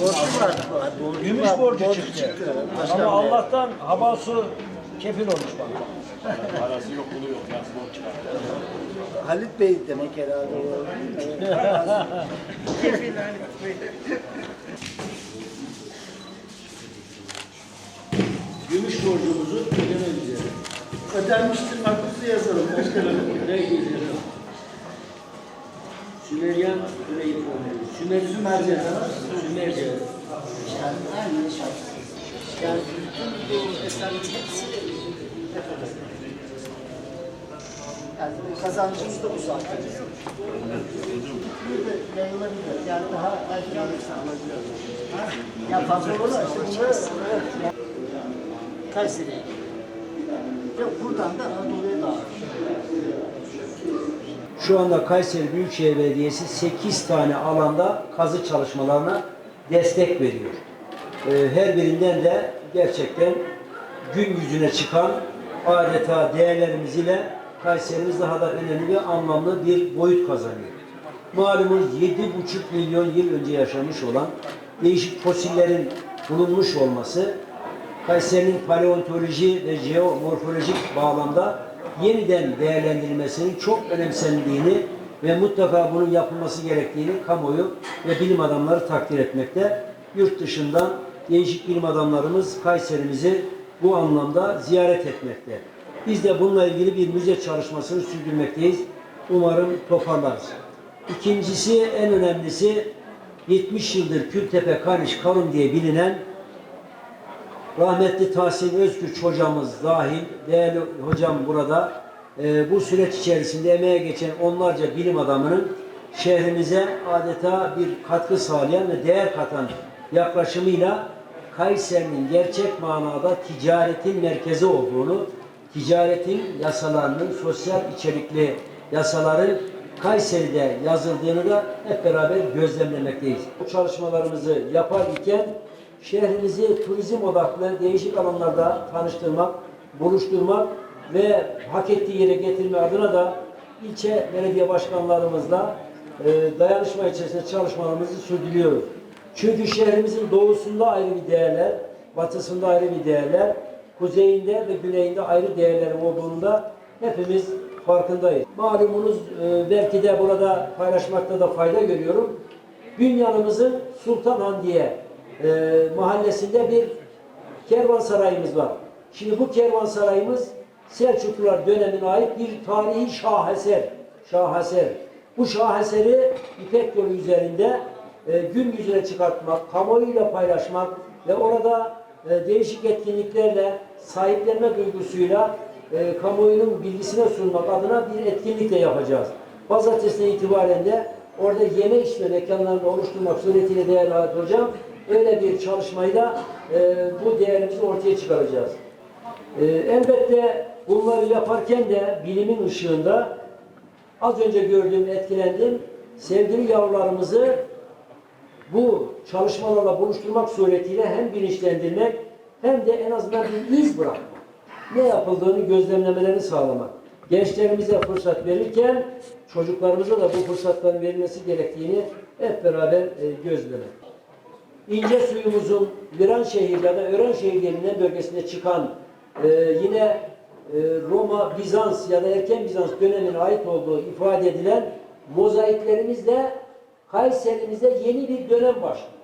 Borcu var. Borcu Gümüş var, borcu çıktı. Ama. Allah'tan hava su kefil olmuş bana. Parası yok pulu yok. Nasıl borç çıkarttı? Halit Bey demek herhalde. o. Evet. Gümüş borcumuzu ödemek üzere. Ödenmiştir makbuzu yazalım başkanım. Ne geziyorum? Sümeryan Sümeyi Fonu. Sümer Sümerce. Sümerce. Kazancımız da bu zaten. Bir. Yani daha belki alırsa alabilir. Ya fazla olursa işte bunu Kayseri'ye Yok buradan da Anadolu'ya dağılır. Şu anda Kayseri Büyükşehir Belediyesi 8 tane alanda kazı çalışmalarına destek veriyor. Ee, Her birinden de gerçekten gün yüzüne çıkan adeta değerlerimiz ile Kayserimiz daha da önemli ve anlamlı bir boyut kazanıyor. Malumunuz 7,5 milyon yıl önce yaşamış olan değişik fosillerin bulunmuş olması Kayseri'nin paleontoloji ve jeomorfolojik bağlamda yeniden değerlendirilmesinin çok önemsendiğini ve mutlaka bunun yapılması gerektiğini kamuoyu ve bilim adamları takdir etmekte. Yurt dışından değişik bilim adamlarımız Kayserimizi bu anlamda ziyaret etmekte. Biz de bununla ilgili bir müze çalışmasını sürdürmekteyiz. Umarım toparlarız. İkincisi en önemlisi 70 yıldır Kültepe Kaniş Karun diye bilinen rahmetli Tahsin Özgüç hocamız dahil, değerli hocam burada e, bu süreç içerisinde emeğe geçen onlarca bilim adamının şehrimize adeta bir katkı sağlayan ve değer katan yaklaşımıyla Kayseri'nin gerçek manada ticaretin merkezi olduğunu, ticaretin yasalarının, sosyal içerikli yasaların Kayseri'de yazıldığını da hep beraber gözlemlemekteyiz. Bu çalışmalarımızı yapar iken şehrimizi turizm odaklı değişik alanlarda tanıştırmak, buluşturmak ve hak ettiği yere getirme adına da ilçe belediye başkanlarımızla e, dayanışma içerisinde çalışmalarımızı sürdürüyoruz. Çünkü şehrimizin doğusunda ayrı bir değerler, batısında ayrı bir değerler, kuzeyinde ve güneyinde ayrı değerler olduğunda hepimiz farkındayız. Malumunuz e, belki de burada paylaşmakta da fayda görüyorum. Bünyanımızın Sultanhan diye e, mahallesinde bir kervansarayımız var. Şimdi bu kervansarayımız Selçuklular dönemine ait bir tarihi şaheser. Şaheser. Bu şaheseri İpek yolu üzerinde e, gün yüzüne çıkartmak, kamuoyuyla paylaşmak ve orada e, değişik etkinliklerle sahiplenme duygusuyla e, kamuoyunun bilgisine sunmak adına bir etkinlik de yapacağız. Pazartesine itibaren de orada yeme içme mekanlarını oluşturmak suretiyle değerli Halit Hocam öyle bir çalışmayı da e, bu değerimizi ortaya çıkaracağız. E, elbette bunları yaparken de bilimin ışığında az önce gördüğüm, etkilendim. Sevgili yavrularımızı bu çalışmalarla buluşturmak suretiyle hem bilinçlendirmek hem de en azından bir iz bırakmak. Ne yapıldığını gözlemlemelerini sağlamak. Gençlerimize fırsat verirken çocuklarımıza da bu fırsatların verilmesi gerektiğini hep beraber e, gözlemek. İnce suyumuzun Viranşehir ya da Örenşehir denilen bölgesinde çıkan e, yine e, Roma, Bizans ya da erken Bizans dönemine ait olduğu ifade edilen mozaiklerimizle Kayserimizde yeni bir dönem başlıyor.